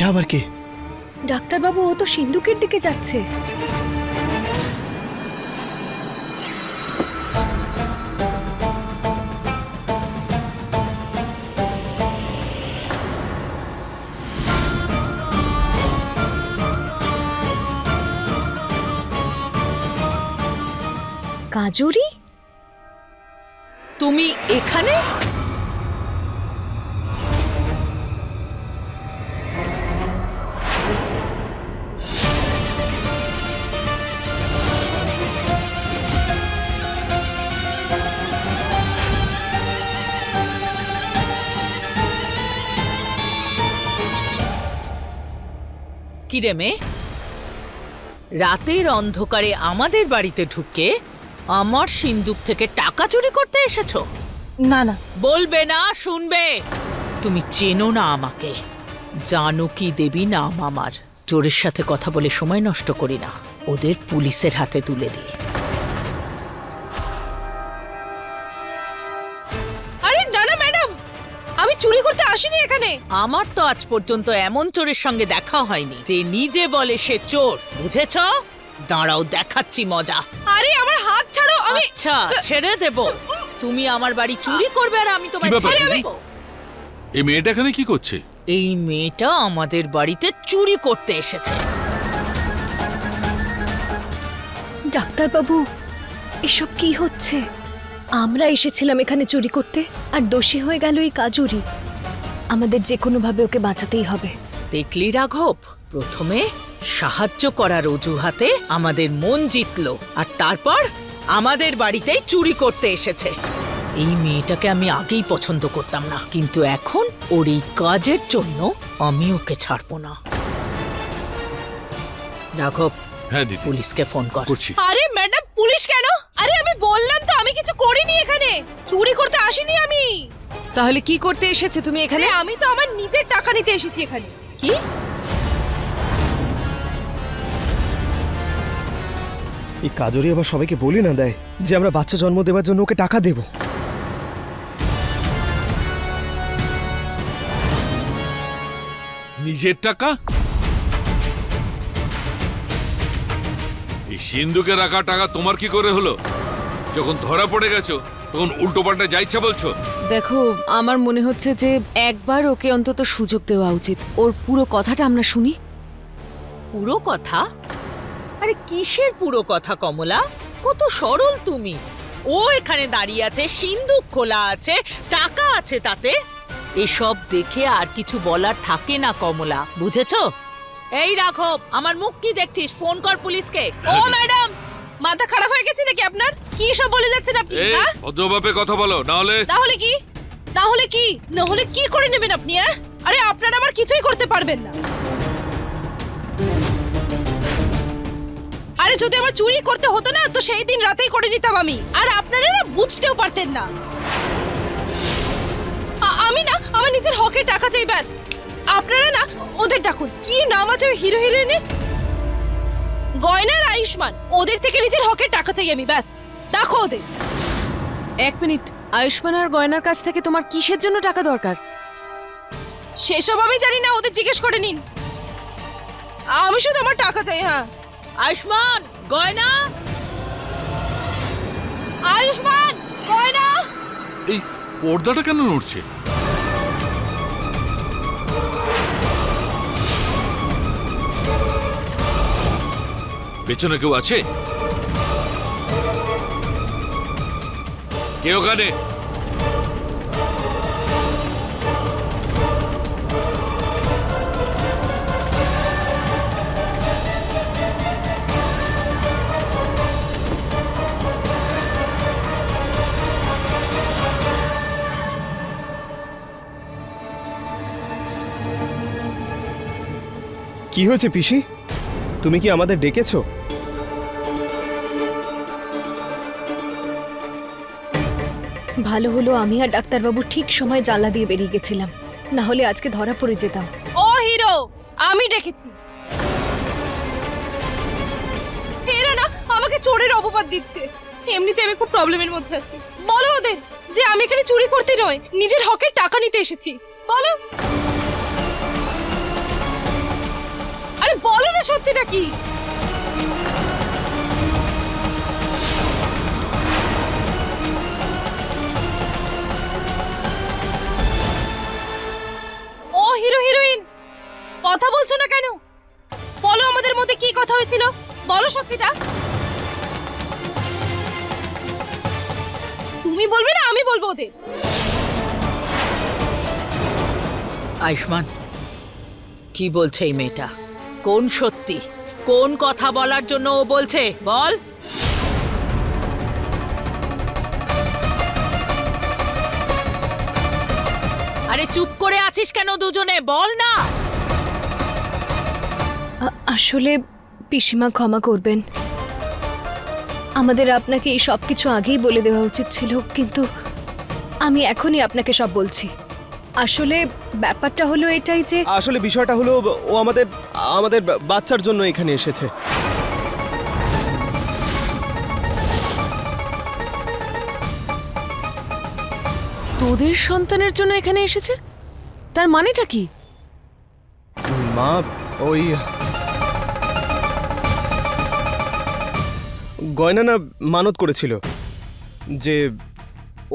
এটা আবার কে? ডাক্তারবাবু ও তো সিন্ধুকের দিকে যাচ্ছে। কাজুরি? তুমি এখানে? কিরে মেয়ে রাতের অন্ধকারে আমাদের বাড়িতে ঢুকে আমার সিন্দুক থেকে টাকা চুরি করতে এসেছ? না না। বলবে না শুনবে। তুমি চেনো না আমাকে। জানো কি দেবী নাম আমার। চোরের সাথে কথা বলে সময় নষ্ট করি না। ওদের পুলিশের হাতে তুলে দিই। আসিনি এখানে? আমার তো আজ পর্যন্ত এমন চোরের সঙ্গে দেখা হয়নি যে নিজে বলে সে চোর বুঝেছ? দাঁড়াও দেখাচ্ছি মজা। আরে আমার হাত ছাড়ো আমি আচ্ছা ছেড়ে দেব। তুমি আমার বাড়ি চুরি করবে আর আমি কি ব্যাপার, ছেড়ে দেব। এই মেয়েটা এখানে কি করছে? এই মেয়েটা আমাদের বাড়িতে চুরি করতে এসেছে। ডাক্তারবাবু এসব কি হচ্ছে? আমরা এসেছিলাম এখানে চুরি করতে আর দোষী হয়ে গেল এই কাজুরি। আমাদের যে কোনোভাবে ওকে বাঁচাতেই হবে। দেখলি রাঘব? প্রথমে সাহায্য করার অজুহাতে আমাদের মন জিতল আর তারপর আমাদের বাড়িতেই চুরি করতে এসেছে। এই মেয়েটাকে আমি আগেই পছন্দ করতাম না কিন্তু এখন ওর এই কাজের জন্য আমি ওকে ছাড়বো না। রাঘব হ্যাঁ দিদি। পুলিশকে ফোন কর। করছি। আরে ম্যাডাম পুলিশ কেন? আরে আমি বললাম তো আমি কিছু করিনি এখানে। চুরি করতে আসিনি আমি। তাহলে কি করতে এসেছে তুমি এখানে? আমি তো আমার নিজের টাকা নিতে এসেছি এখানে। কি? এই কাজরি আবার সবাইকে বলি না দেয় যে আমরা বাচ্চা জন্ম দেওয়ার জন্য ওকে টাকা দেব। নিজের টাকা? এই সিন্ধুকে রাখা টাকা তোমার কি করে হলো? যখন ধরা পড়ে গেছো তখন উল্টো পাল্টা যা ইচ্ছা বলছো। দেখো আমার মনে হচ্ছে যে একবার ওকে অন্তত সুযোগ দেওয়া উচিত। ওর পুরো কথাটা আমরা শুনি। পুরো কথা? আরে কিসের পুরো কথা কমলা? কত সরল তুমি। ও এখানে দাঁড়িয়ে আছে সিন্দুক খোলা আছে টাকা আছে তাতে। এসব দেখে আর কিছু বলার থাকে না কমলা। বুঝেছ? এই রাঘব আমার মুখ কি দেখছিস? ফোন কর পুলিশকে। ও ম্যাডাম! মাথা খারাপ হয়ে গেছে নাকি আপনার? কি সব বলে যাচ্ছেন আপনি এই হ্যাঁ? ভদ্রভাবে কথা বলো নাহলে তাহলে কি? তাহলে কি? না হলে কি করে নেবেন আপনি হ্যাঁ? আরে আপনারা আবার কিছুই করতে পারবেন না। আরে যদি আমার চুরি করতে হতো না তো সেই দিন রাতেই করে নিতাম আমি। আর আপনারা না বুঝতেও পারতেন না। আ- আমি না আমার নিজের হকের টাকা চাই ব্যাস। আপনারা না ওদের ডাকুন। কি নাম আছে ওই হিরো হিরোইনের গয়নার আয়ুষ্মান। ওদের থেকে নিজের হকের টাকা চাই আমি ব্যাস। দেখো ওদের। এক মিনিট আয়ুষ্মান আর গয়নার কাছ থেকে তোমার কিসের জন্য টাকা দরকার? সেসব আমি জানি না ওদের জিজ্ঞেস করে নিন। আমি শুধু আমার টাকা চাই হ্যাঁ। আয়ুষ্মান গয়না? আয়ুষ্মান গয়না? এই পর্দাটা কেন নড়ছে? পেছনে কেউ আছে? কে ওখানে? কি হয়েছে পিসি? তুমি কি আমাদের ডেকেছো? ভালো হলো, আমি আর ডাক্তারবাবু ঠিক সময় জানলা দিয়ে বেরিয়ে গেছিলাম। না হলে আজকে ধরা পড়ে যেতাম। ও হিরো, আমি ডেকেছি। হিরো না আমাকে চোরের অপবাদ দিচ্ছে। এমনিতে আমি খুব প্রবলেমের মধ্যে আছি। বলো ওদের যে আমি এখানে চুরি করতে নয়, নিজের হকের টাকা নিতে এসেছি। বলো। আরে বলো না সত্যিটা কি হিরো, হিরোইন! কথা বলছো না কেন? বলো আমাদের মধ্যে কি কথা হয়েছিল। বলো সত্যিটা। তুমি বলবে না, আমি বলব ওদের। আয়ুষ্মান, কি বলছে এই মেয়েটা? কোন সত্যি? কোন কথা বলার জন্য ও বলছে? বল। আরে চুপ করে আছিস কেন দুজনে? বল না। আসলে পিসিমা ক্ষমা করবেন। আমাদের আপনাকে এই সব কিছু আগেই বলে দেওয়া উচিত ছিল কিন্তু আমি এখনই আপনাকে সব বলছি। আসলে ব্যাপারটা হলো এটাই যে আসলে বিষয়টা হলো ও আমাদের আমাদের বাচ্চার জন্য এখানে এসেছে। তোদের সন্তানের জন্য এখানে এসেছে? তার মানেটা কি? মা ওই গয়না না মানত করেছিল যে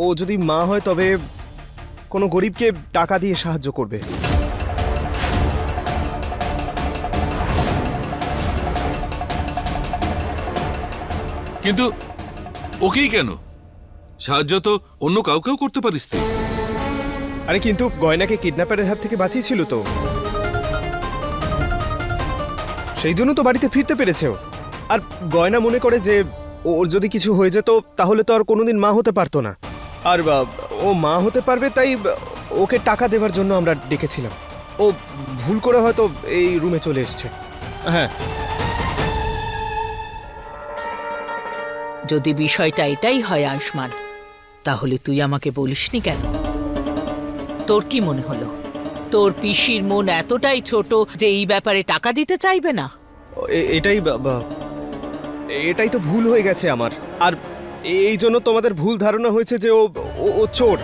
ও যদি মা হয় তবে কোনো গরিবকে টাকা দিয়ে সাহায্য করবে। কিন্তু ওকেই কেন? সাহায্য তো অন্য কাউকেও করতে পারিস তুই। আরে কিন্তু গয়নাকে কিডন্যাপারের হাত থেকে বাঁচিয়েছিল তো। সেই জন্য তো বাড়িতে ফিরতে পেরেছে ও। আর গয়না মনে করে যে ওর যদি কিছু হয়ে যেত তাহলে তো আর কোনোদিন মা হতে পারতো না। আর ও মা হতে পারবে তাই ওকে টাকা দেওয়ার জন্য আমরা ডেকেছিলাম। ও ভুল করে হয়তো এই রুমে চলে এসছে। হ্যাঁ। যদি বিষয়টা এটাই হয় আয়ুষ্মান তাহলে তুই আমাকে বলিসনি কেন? তোর কি মনে হলো? তোর পিসির মন এতটাই ছোট যে এই ব্যাপারে টাকা দিতে চাইবে না? এটাই এটাই তো ভুল হয়ে গেছে আমার। আর এই জন্য তোমাদের ভুল ধারণা হয়েছে যে ও, ও- চোর।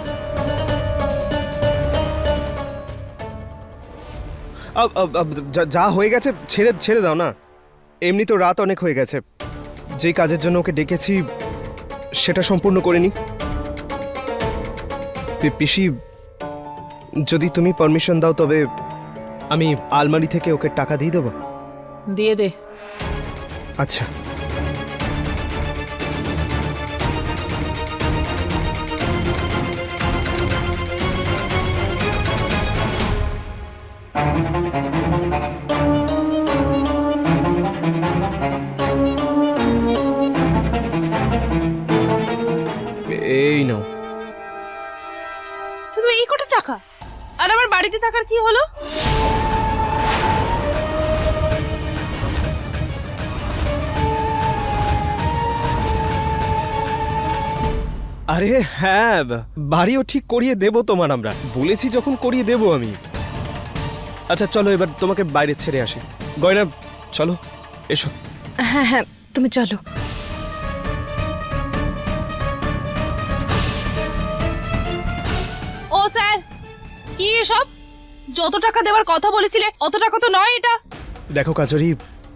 যা- হয়ে গেছে ছেড়ে ছেড়ে দাও না। এমনি তো রাত অনেক হয়ে গেছে। যে কাজের জন্য ওকে ডেকেছি, সেটা সম্পূর্ণ করিনি। পিসি যদি তুমি পারমিশন দাও তবে আমি আলমারি থেকে ওকে টাকা দিয়ে দেবো। দিয়ে দে। আচ্ছা। আরে হ্যাঁ বাড়িও ঠিক করিয়ে দেব তোমার আমরা। বলেছি যখন করিয়ে দেব আমি। আচ্ছা চলো এবার তোমাকে বাইরে ছেড়ে আসি। গয়না চলো এসো। হ্যাঁ হ্যাঁ তুমি চলো। ও স্যার কি এসব? যত টাকা দেওয়ার কথা বলেছিলে অত টাকা তো নয় এটা। দেখো কাজরি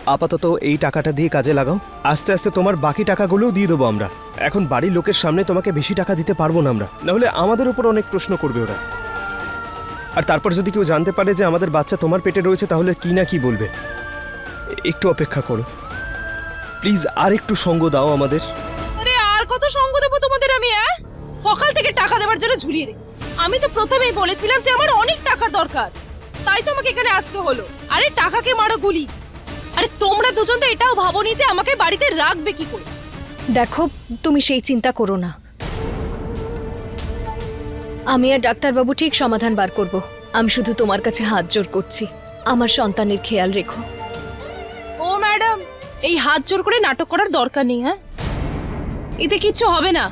আপাতত এই টাকাটা দিয়ে কাজে লাগাও। আস্তে আস্তে তোমার বাকি টাকাগুলোও দিয়ে দেবো আমরা। এখন বাড়ির লোকের সামনে তোমাকে বেশি টাকা দিতে পারব না আমরা। নাহলে আমাদের উপর অনেক প্রশ্ন করবে ওরা। আর তারপর যদি কেউ জানতে পারে যে আমাদের বাচ্চা তোমার পেটে রয়েছে, তাহলে কি না কি বলবে? একটু অপেক্ষা করো। প্লিজ আর একটু সঙ্গ দাও আমাদের। আরে, আর কত সঙ্গ দেবো তোমাদের আমি হ্যাঁ সকাল থেকে টাকা দেওয়ার জন্য ঝুলিয়ে রে আমি তো প্রথমেই বলেছিলাম যে আমার অনেক টাকার দরকার। তাই তো আমাকে এখানে আসতে হলো। আরে, টাকাকে মারো গুলি। আরে তোমরা দুজন তো এটাও ভাবোনি যে আমাকে বাড়িতে রাখবে কি করে? দেখো তুমি সেই চিন্তা করো না। আমি আর ডাক্তারবাবু ঠিক সমাধান বার করব। আমি শুধু তোমার কাছে হাত জোর করছি। আমার সন্তানের খেয়াল রেখো। ও ম্যাডাম এই হাত জোর করে নাটক করার দরকার নেই হ্যাঁ? এতে কিচ্ছু হবে না।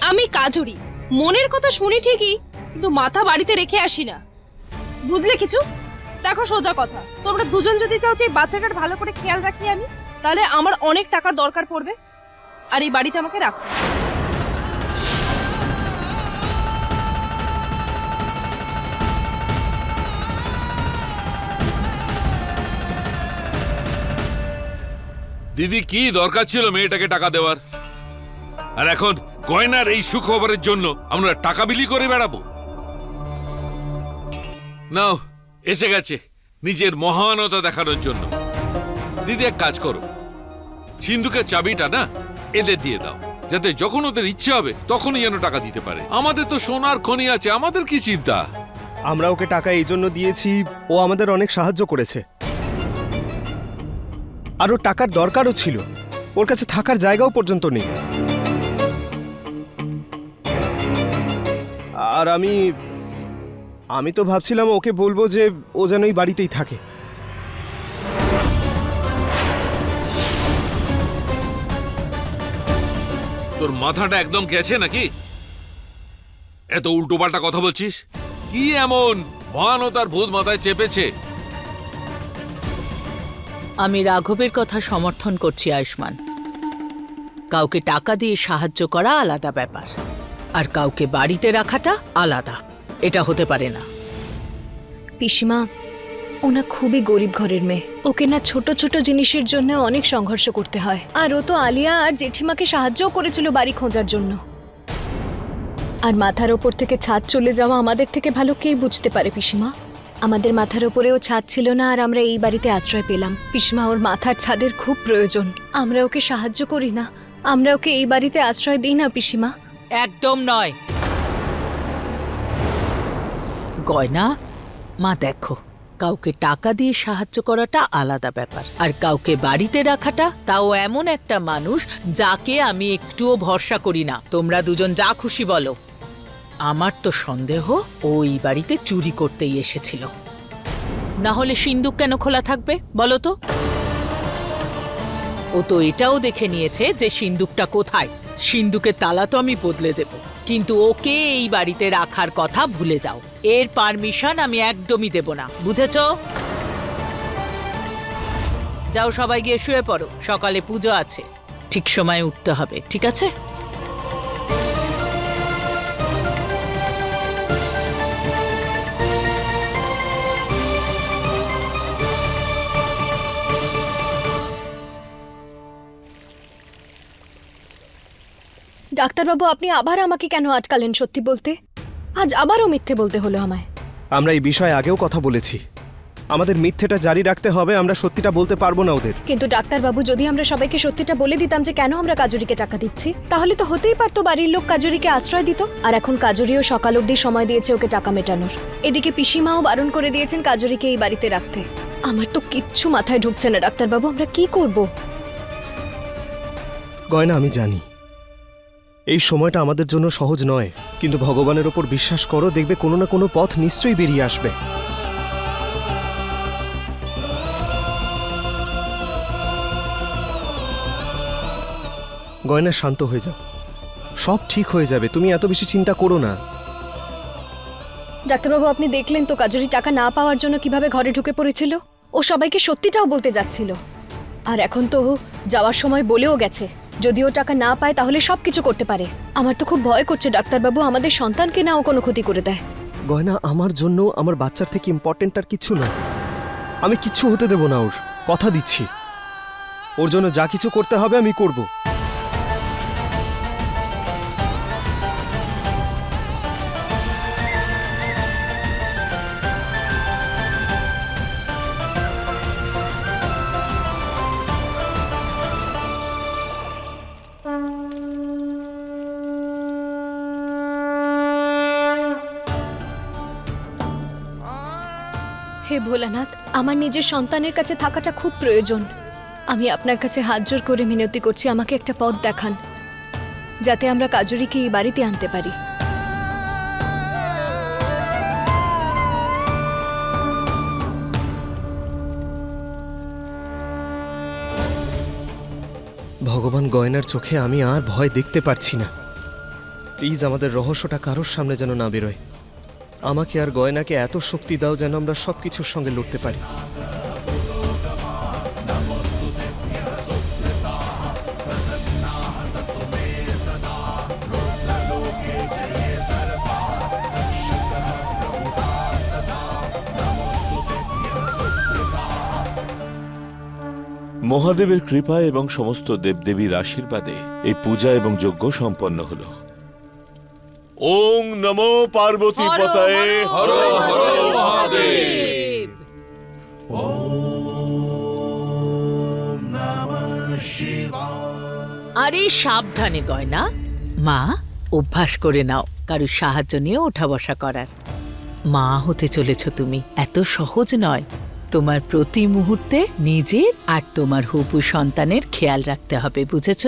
আমি কাজরি। মনের কথা শুনি ঠিকই কিন্তু মাথা বাড়িতে রেখে আসি না। বুঝলে কিছু? দেখো সোজা কথা। তোমরা দুজন যদি চাও যে বাচ্চাটার ভালো করে খেয়াল রাখি আমি, তাহলে আমার অনেক টাকার দরকার পড়বে। আর এই বাড়িতে আমাকে রাখো। দিদি, কি দরকার ছিল মেয়েটাকে টাকা দেওয়ার? আর এখন গয়নার এই সুখবরের জন্য আমরা টাকা বিলি করে বেড়াবো। নাও এসে গেছে নিজের মহানতা দেখানোর জন্য। দিদি, এক কাজ করো। সিন্ধুকের চাবিটা না এদের দিয়ে দাও, যাতে যখন ওদের ইচ্ছে হবে তখনই যেন টাকা দিতে পারে। আমাদের তো সোনার খনি আছে, আমাদের কি চিন্তা? আমরা ওকে টাকা এই জন্য দিয়েছি, ও আমাদের অনেক সাহায্য করেছে। আর ওর টাকার দরকারও ছিল। ওর কাছে থাকার জায়গাও পর্যন্ত নেই। আর আমি আমি তো ভাবছিলাম ওকে বলব যে ও যেন এই বাড়িতেই থাকে। তোর মাথাটা একদম গেছে নাকি? এত উল্টোপাল্টা কথা বলছিস? কি এমন? ভান ও তার ভূত মাথায় চেপেছে। আমি রাঘবের কথা সমর্থন করছি আয়ুষ্মান। কাউকে টাকা দিয়ে সাহায্য করা আলাদা ব্যাপার আর কাউকে বাড়িতে রাখাটা আলাদা। এটা হতে পারে না। পিসিমা ওনা খুবই গরিব ঘরের মেয়ে। ওকে না ছোট ছোট জিনিসের জন্য অনেক সংঘর্ষ করতে হয়। আর ও তো আলিয়া আর জেঠিমাকে সাহায্যও করেছিল বাড়ি খোঁজার জন্য। আর মাথার ওপর থেকে ছাদ চলে যাওয়া আমাদের থেকে ভালো কে বুঝতে পারে পিসিমা। আমাদের মাথার ওপরেও ছাদ ছিল না আর আমরা এই বাড়িতে আশ্রয় পেলাম। পিসিমা ওর মাথার ছাদের খুব প্রয়োজন। আমরা ওকে সাহায্য করি না। আমরা ওকে এই বাড়িতে আশ্রয় দিই না পিসিমা। একদম নয়। গয়না? মা, দেখো, কাউকে টাকা দিয়ে সাহায্য করাটা আলাদা ব্যাপার। আর কাউকে বাড়িতে রাখাটা, তাও এমন একটা মানুষ যাকে আমি একটুও ভরসা করি না। তোমরা দুজন যা খুশি বলো। আমার তো সন্দেহ ওই বাড়িতে চুরি করতেই এসেছিল। না হলে সিন্দুক কেন খোলা থাকবে, বলো তো? ও তো এটাও দেখে নিয়েছে যে সিন্দুকটা কোথায়। সিন্দুকের তালা তো আমি বদলে দেব। কিন্তু ওকে এই বাড়িতে রাখার কথা ভুলে যাও। এর পারমিশন আমি একদমই দেব না, বুঝেছ? যাও সবাই গিয়ে শুয়ে পড়ো, সকালে পুজো আছে। ঠিক সময় উঠতে হবে, ঠিক আছে? ডাক্তারবাবু আপনি আবার আমাকে কেন আটকালেন সত্যি বলতে? আজ আবারও মিথ্যে বলতে হলো আমায়। আমরা এই বিষয়ে আগেও কথা বলেছি। আমাদের মিথ্যেটা জারি রাখতে হবে আমরা সত্যিটা বলতে পারব না ওদের। কিন্তু ডাক্তারবাবু যদি আমরা সবাইকে সত্যিটা বলে দিতাম যে কেন আমরা কাজুরিকে টাকা দিচ্ছি তাহলে তো হতেই পারতো বাড়ির লোক কাজুরিকে আশ্রয় দিত। আর এখন কাজুরিও সকাল অবধি সময় দিয়েছে ওকে টাকা মেটানোর। এদিকে পিসিমাও বারণ করে দিয়েছেন কাজুরিকে এই বাড়িতে রাখতে। আমার তো কিচ্ছু মাথায় ঢুকছে না ডাক্তারবাবু আমরা কি করব? গয়না আমি জানি। এই সময়টা আমাদের জন্য সহজ নয়, কিন্তু ভগবানের ওপর বিশ্বাস করো, দেখবে কোনো না কোনো পথ নিশ্চয়ই বেরিয়ে আসবে। গয়না শান্ত হয়ে যাও। সব ঠিক হয়ে যাবে, তুমি এত বেশি চিন্তা করো না। ডাক্তারবাবু, আপনি দেখলেন তো কাজুরি টাকা না পাওয়ার জন্য কীভাবে ঘরে ঢুকে পড়েছিল? ও সবাইকে সত্যিটাও বলতে যাচ্ছিল। আর এখন তো যাওয়ার সময় বলেও গেছে। যদি ও টাকা না পায়, তাহলে সব কিছু করতে পারে। আমার তো খুব ভয় করছে ডাক্তারবাবু, আমাদের সন্তানকে না ও কোনো ক্ষতি করে দেয়। গয়না আমার জন্য আমার বাচ্চার থেকে ইম্পর্টেন্ট আর কিছু না আমি কিচ্ছু হতে দেব না ওর। কথা দিচ্ছি। ওর জন্য যা কিছু করতে হবে আমি করব। হে ভোলানাথ, আমার নিজের সন্তানের কাছে থাকাটা খুব প্রয়োজন। আমি আপনার কাছে হাত জোর করে মিনতি করছি, আমাকে একটা পথ দেখান, যাতে আমরা কাজুরিকে এই বাড়িতে আনতে পারি। ভগবান গয়নার চোখে আমি আর ভয় দেখতে পারছি না। প্লিজ আমাদের রহস্যটা কারোর সামনে যেন না বেরোয়। আমাকে আর গয়নাকে এত শক্তি দাও যেন আমরা সব কিছুর সঙ্গে লড়তে পারি। মহাদেবের কৃপায় এবং সমস্ত দেবদেবীর আশীর্বাদে এই পূজা এবং যজ্ঞ সম্পন্ন হল। ওং নমো পার্বতী পতায়ে হর হর মহাদেব। আরে সাবধানে গয়না। মা অভ্যাস করে নাও। কারুর সাহায্য নিয়ে ওঠা বসা করার। মা হতে চলেছ তুমি। এত সহজ নয়। তোমার প্রতি মুহূর্তে নিজের আর তোমার হবু সন্তানের খেয়াল রাখতে হবে বুঝেছ?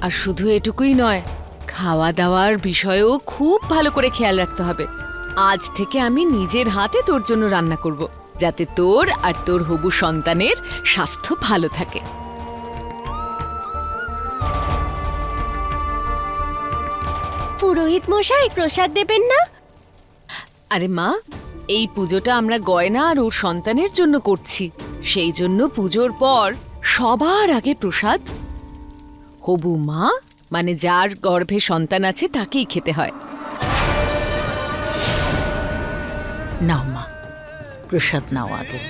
আর শুধু এটুকুই নয় খাওয়া দাওয়ার বিষয়েও খুব ভালো করে খেয়াল রাখতে হবে। আজ থেকে আমি নিজের হাতে তোর জন্য রান্না করব যাতে তোর আর তোর হবু সন্তানের স্বাস্থ্য ভালো থাকে। পুরোহিত মশাই প্রসাদ দেবেন না? আরে মা এই পুজোটা আমরা গয়না আর ওর সন্তানের জন্য করছি। সেই জন্য পুজোর পর সবার আগে প্রসাদ। হবু মা মানে যার গর্ভে সন্তান আছে, তাকেই খেতে হয়। নাও মা, প্রসাদ নাও আগে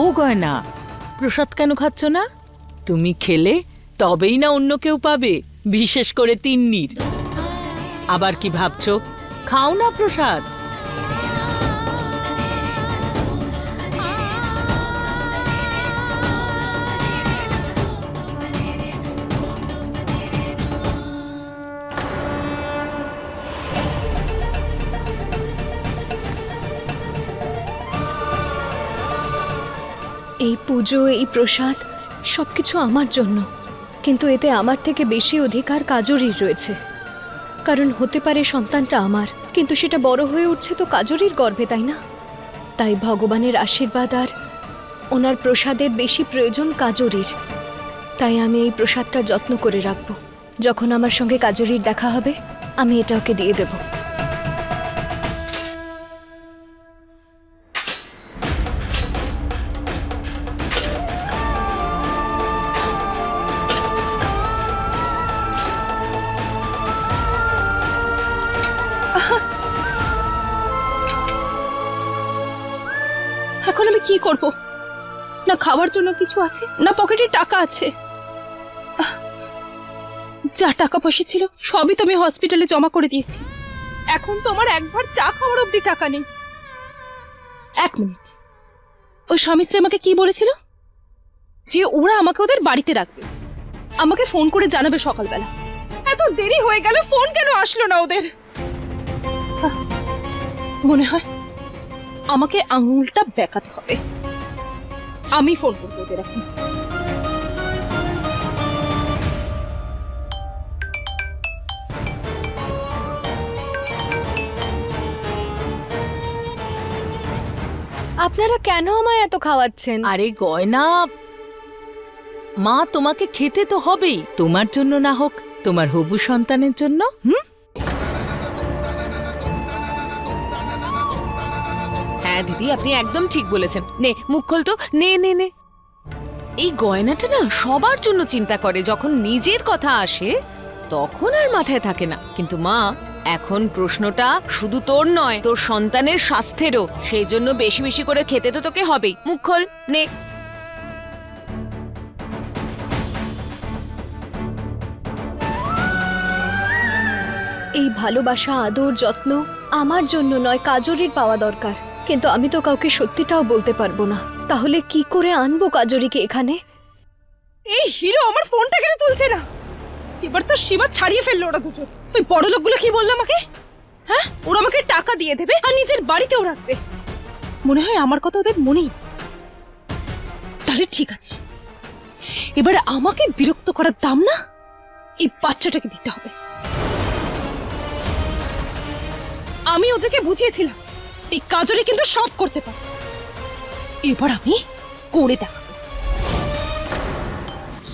ও গয়না, প্রসাদ কেন খাচ্ছ না? তুমি খেলে, তবেই না অন্য কেউ পাবে, বিশেষ করে তিন্নির। আবার কি ভাবছ? খাও না প্রসাদ। এই পুজো, এই প্রসাদ সবকিছু আমার জন্য। কিন্তু এতে আমার থেকে বেশি অধিকার কাজরির রয়েছে। কারণ হতে পারে সন্তানটা আমার। কিন্তু সেটা বড় হয়ে উঠছে তো কাজরির গর্ভে, তাই না? তাই ভগবানের আশীর্বাদ আর ওনার প্রসাদের বেশি প্রয়োজন কাজরির তাই আমি এই প্রসাদটা যত্ন করে রাখব। যখন আমার সঙ্গে কাজরির দেখা হবে, আমি এটা ওকে দিয়ে দেবো। কি করব? না খাওয়ার জন্য কিছু আছে, না পকেটে টাকা আছে। যা টাকা পয়সা ছিল সবই তো আমি হসপিটালে জমা করে দিয়েছি। এখন তো আমার একবার চা খাওয়ার অবধি টাকা নেই। এক মিনিট। ওই স্বামী স্ত্রী আমাকে কি বলেছিল? যে ওরা আমাকে ওদের বাড়িতে রাখবে। আমাকে ফোন করে জানাবে সকালবেলা। এত দেরি হয়ে গেল ফোন কেন আসলো না ওদের? মনে হয় আমাকে আঙুলটা বেঁকাতে হবে। আমি ফোন করব ওদের এখন আপনারা কেন আমায় এত খাওয়াচ্ছেন? আরে গয়না মা তোমাকে খেতে তো হবেই। তোমার জন্য না হোক তোমার হবু সন্তানের জন্য? হুম? হ্যাঁ দিদি, আপনি একদম ঠিক বলেছেন। নে, মুখ খোল তো। নে নে নে। এই গয়নাটা না সবার জন্য চিন্তা করে, যখন নিজের কথা আসে, তখন আর মাথায় থাকে না। কিন্তু মা, এখন প্রশ্নটা শুধু তোর নয়, তোর সন্তানের স্বাস্থ্যেরও। সেই জন্য বেশি বেশি করে খেতে তো তোকে হবেই। মুখ খোল, নে। এই ভালোবাসা, আদর, যত্ন আমার জন্য নয় কাজরির পাওয়া দরকার। কিন্তু আমি তো কাউকে সত্যিটাও বলতে পারব না। তাহলে কি করে আনব কাজরিকে এখানে? এই হিরো আমার ফোনটা কেন তুলছে না? এবার তো সীমা ছাড়িয়ে ফেলল ওরা দুজন। ওই বড় লোকগুলো কি বলল আমাকে? হ্যাঁ? ওরা আমাকে টাকা দিয়ে দেবে আর নিজের বাড়িতেও রাখবে। মনে হয় আমার কথা ওদের মনেই তাহলে ঠিক আছে। এবার আমাকে বিরক্ত করার দাম না? এই বাচ্চাটাকে দিতে হবে। আমি ওদেরকে বুঝিয়েছিলাম। এই কাজলে কিন্তু সব করতে পারে এবার আমি করে দেখাবো।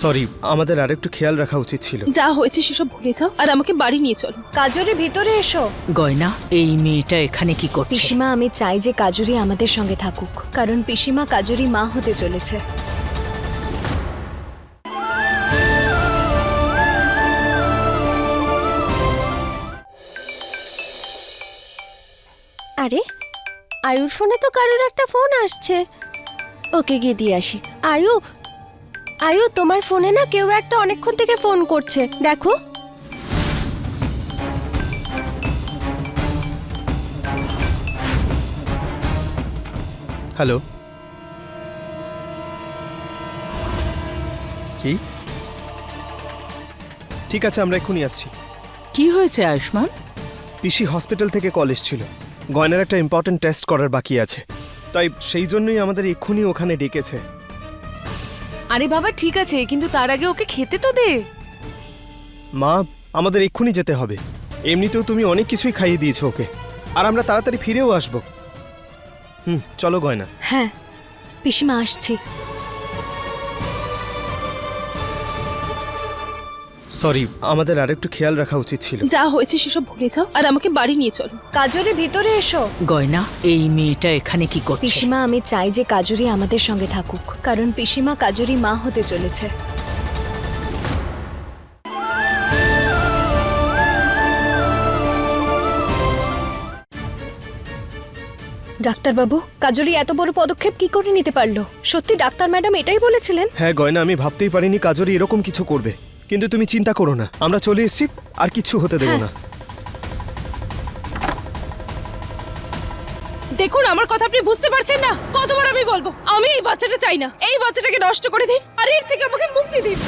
সরি আমাদের আর একটু খেয়াল রাখা উচিত ছিল। যা হয়েছে সেসব ভুলে যাও আর আমাকে বাড়ি নিয়ে চলো। কাজরের ভিতরে এসো। গয়না এই মেয়েটা এখানে কি করছে? পিসিমা আমি চাই যে কাজুরি আমাদের সঙ্গে থাকুক কারণ পিসিমা কাজরি মা হতে চলেছে। আরে আয়ুর ফোনে তো কারোর একটা ফোন আসছে। ওকে গিয়ে দিয়ে আসি। আয়ু আয়ু তোমার ফোনে না কেউ একটা অনেকক্ষণ থেকে ফোন করছে। দেখো। হ্যালো। কি? ঠিক আছে আমরা এক্ষুনি আসছি। কি হয়েছে আয়ুষ্মান? পিসি হসপিটাল থেকে কল এসেছিল। গয়নার একটা ইম্পর্টেন্ট টেস্ট করার বাকি আছে। তাই সেই জন্যই আমাদের এক্ষুনি ওখানে ডেকেছে। আরে বাবা ঠিক আছে কিন্তু তার আগে ওকে খেতে তো দে। মা আমাদের এক্ষুনি যেতে হবে। এমনিতেও তুমি অনেক কিছুই খাইয়ে দিয়েছ ওকে। আর আমরা তাড়াতাড়ি ফিরেও আসব। হুম চলো গয়না। হ্যাঁ পিসিমা আসছি। সরি আমাদের আরেকটু খেয়াল রাখা উচিত ছিল। যা হয়েছে সেসব ভুলে যাও আর আমাকে বাড়ি নিয়ে চলো। কাজরি ভিতরে এসো। গয়না এই মেয়েটা এখানে কি করছে? পিসিমা আমি চাই যে কাজুরি আমাদের সঙ্গে থাকুক কারণ পিসিমা কাজুরি মা হতে চলেছে। ডাক্তারবাবু কাজুরি এত বড় পদক্ষেপ কি করে নিতে পারল? সত্যি ডাক্তার ম্যাডাম এটাই বলেছিলেন? হ্যাঁ গয়না আমি ভাবতেই পারিনি কাজরি এরকম কিছু করবে। কিন্তু তুমি চিন্তা করো না, আমরা চলে এসেছি, আর কিছু হতে দেবো না। দেখুন, আমার কথা আপনি বুঝতে পারছেন না। কতবার আমি বলব, আমি এই বাচ্চাটা চাই না। এই বাচ্চাটাকে নষ্ট করে দিন, আর এর থেকে আমাকে মুক্তি দিন।